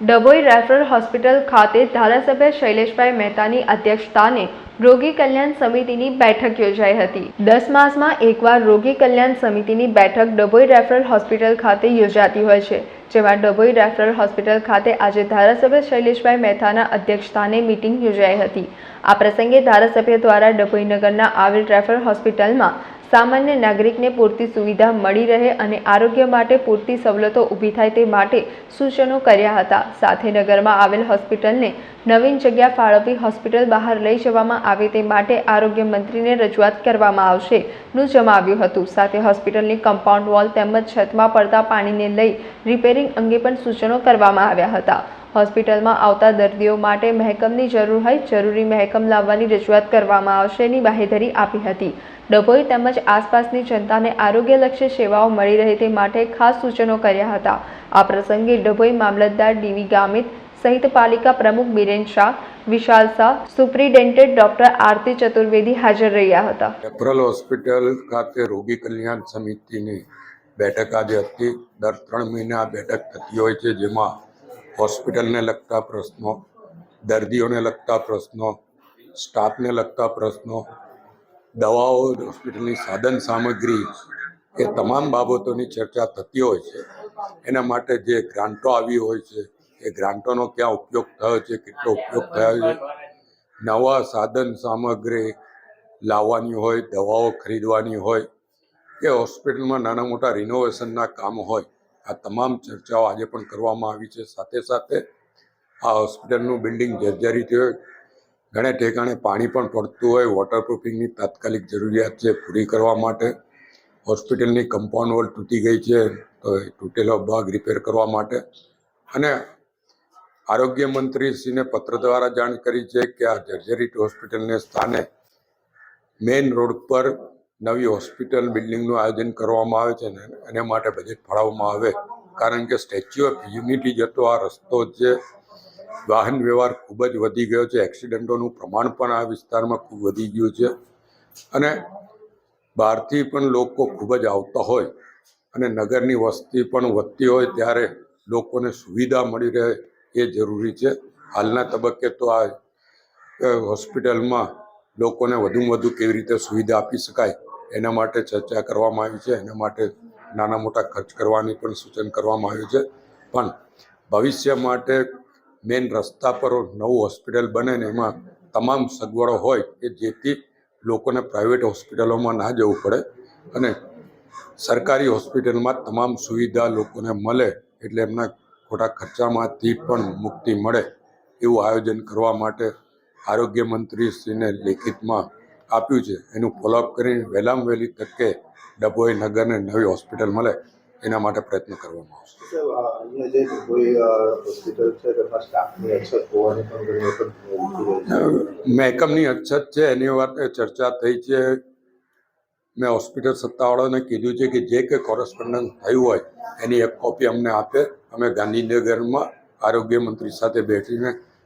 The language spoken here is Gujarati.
ડભોઈ રેફરલ હોસ્પિટલ ખાતે ધારાસભ્ય શૈલેષભાઈ મહેતાની અધ્યક્ષતાને રોગી કલ્યાણ સમિતિની બેઠક યોજાઈ હતી. દસ માસમાં એકવાર રોગી કલ્યાણ સમિતિની બેઠક ડભોઈ રેફરલ હોસ્પિટલ ખાતે યોજાતી હોય છે, જેમાં ડભોઈ રેફરલ હોસ્પિટલ ખાતે આજે ધારાસભ્ય શૈલેષભાઈ મહેતાના અધ્યક્ષસ્થાને મિટિંગ યોજાઈ હતી. આ પ્રસંગે ધારાસભ્ય દ્વારા ડભોઈ નગરના આવેલ રેફરલ હોસ્પિટલમાં સામાન્ય નાગરિકને પૂરતી સુવિધા મળી રહે અને આરોગ્ય માટે પૂરતી સવલતો ઊભી થાય તે માટે સૂચનો કર્યા હતા. સાથે નગરમાં આવેલ હોસ્પિટલને નવીન જગ્યા ફાળવવી હોસ્પિટલ બહાર લઈ જવામાં આવે તે માટે આરોગ્ય મંત્રીને રજૂઆત કરવામાં આવશે નું જણાવ્યું હતું. સાથે હોસ્પિટલની કમ્પાઉન્ડ વોલ તેમજ છતમાં પડતા પાણીને લઈ રિપેરિંગ અંગે પણ સૂચનો કરવામાં આવ્યા હતા. હોસ્પિટલમાં આવતા દર્દીઓ માટે મહેકમની જરૂર હોય જરૂરી મહેકમ લાવવાની રજૂઆત કરવામાં આવશેની બાહેધરી આપી હતી. ડભોઈ તેમજ આસપાસની જનતાને આરોગ્યલક્ષી સેવાઓ મળી રહે તે માટે ખાસ સૂચનો કર્યા હતા. આ પ્રસંગે ડભોઈ મામલતદાર ડીવી ગામિત સહિત પાલિકા પ્રમુખ બિરેન શાહ, વિશાલ શાહ, સુપ્રિન્ટેન્ડન્ટ ડોક્ટર આરતી ચતુર્વેદી હાજર રહ્યા હતા. રેફરલ હોસ્પિટલ ખાતે રોગી કલ્યાણ સમિતિની બેઠક આજે હતી. દર ત્રણ મહિને આ બેઠક થતી હોય છે, જેમાં હોસ્પિટલને લગતા પ્રશ્નો, દર્દીઓને લગતા પ્રશ્નો, સ્ટાફને લગતા પ્રશ્નો દવાઓ, હોસ્પિટલની સાધન સામગ્રી એ તમામ બાબતોની ચર્ચા થતી હોય છે. એના માટે જે ગ્રાન્ટો આવી હોય છે, એ ગ્રાન્ટોનો ક્યાં ઉપયોગ થયો છે, કેટલો ઉપયોગ થયો છે? નવા સાધન સામગ્રી લાવવાની હોય, દવાઓ ખરીદવાની હોય કે હોસ્પિટલમાં નાના મોટા રિનોવેશનના કામ હોય. આ તમામ ચર્ચાઓ આજે પણ કરવામાં આવી છે. સાથે સાથે આ હોસ્પિટલનું બિલ્ડિંગ જર્જરિત હોય ઘણે ઠેકાણે પાણી પણ પડતું હોય. વોટરપ્રૂફિંગની તાત્કાલિક જરૂરિયાત છે પૂરી કરવા માટે. હોસ્પિટલની કમ્પાઉન્ડ વોલ તૂટી ગઈ છે, તો એ તૂટેલો ભાગ રિપેર કરવા માટે. અને આરોગ્ય મંત્રીશ્રીને પત્ર દ્વારા જાણ કરી છે કે આ જર્જરિત હોસ્પિટલને સ્થાને મેઇન રોડ પર નવી હોસ્પિટલ બિલ્ડિંગનું આયોજન કરવામાં આવે છે ને એને માટે બજેટ ફાળવવામાં આવે. કારણ કે સ્ટેચ્યુ ઓફ યુનિટી જતો આ રસ્તો છે વાહન વ્યવહાર ખૂબ જ વધી ગયો છે. એક્સિડન્ટોનું પ્રમાણ પણ આ વિસ્તારમાં ખૂબ વધી ગયું છે. અને બહારથી પણ લોકો ખૂબ જ આવતા હોય અને નગરની વસ્તી પણ વધતી હોય ત્યારે લોકોને સુવિધા મળી રહે એ જરૂરી છે. હાલના તબક્કે તો આ હોસ્પિટલમાં લોકોને વધુમાં વધુ કેવી રીતે સુવિધા આપી શકાય એના માટે ચર્ચા કરવામાં આવી છે. એના માટે નાના મોટા ખર્ચ કરવાની પણ સૂચન કરવામાં આવ્યું છે. પણ ભવિષ્ય માટે મેઇન રસ્તા પર નવું હોસ્પિટલ બને ને એમાં તમામ સગવડો હોય કે જેથી લોકોને પ્રાઇવેટ હોસ્પિટલોમાં ના જવું પડે અને સરકારી હોસ્પિટલમાં તમામ સુવિધા લોકોને મળે એટલે એમના ખોટા ખર્ચામાંથી પણ મુક્તિ મળે એવું આયોજન કરવા માટે આરોગ્ય મંત્રીશ્રીને લેખિતમાં આપ્યું છે. એનું ફોલોઅપ કરીને વહેલામાં વહેલી તકે ડભોઈ નગરને નવી હોસ્પિટલ મળે. એના માટે પ્રયત્ન કરવામાં આવશે. મહેકમની અછત છે એની વાત ચર્ચા થઈ છે. મેં હોસ્પિટલ સત્તાવાળાને કીધું છે કે જે કંઈ કોરસ્પોન્ડન્સ થયું હોય એની એક કોપી અમને આપે. અમે ગાંધીનગરમાં આરોગ્ય મંત્રી સાથે બેસીને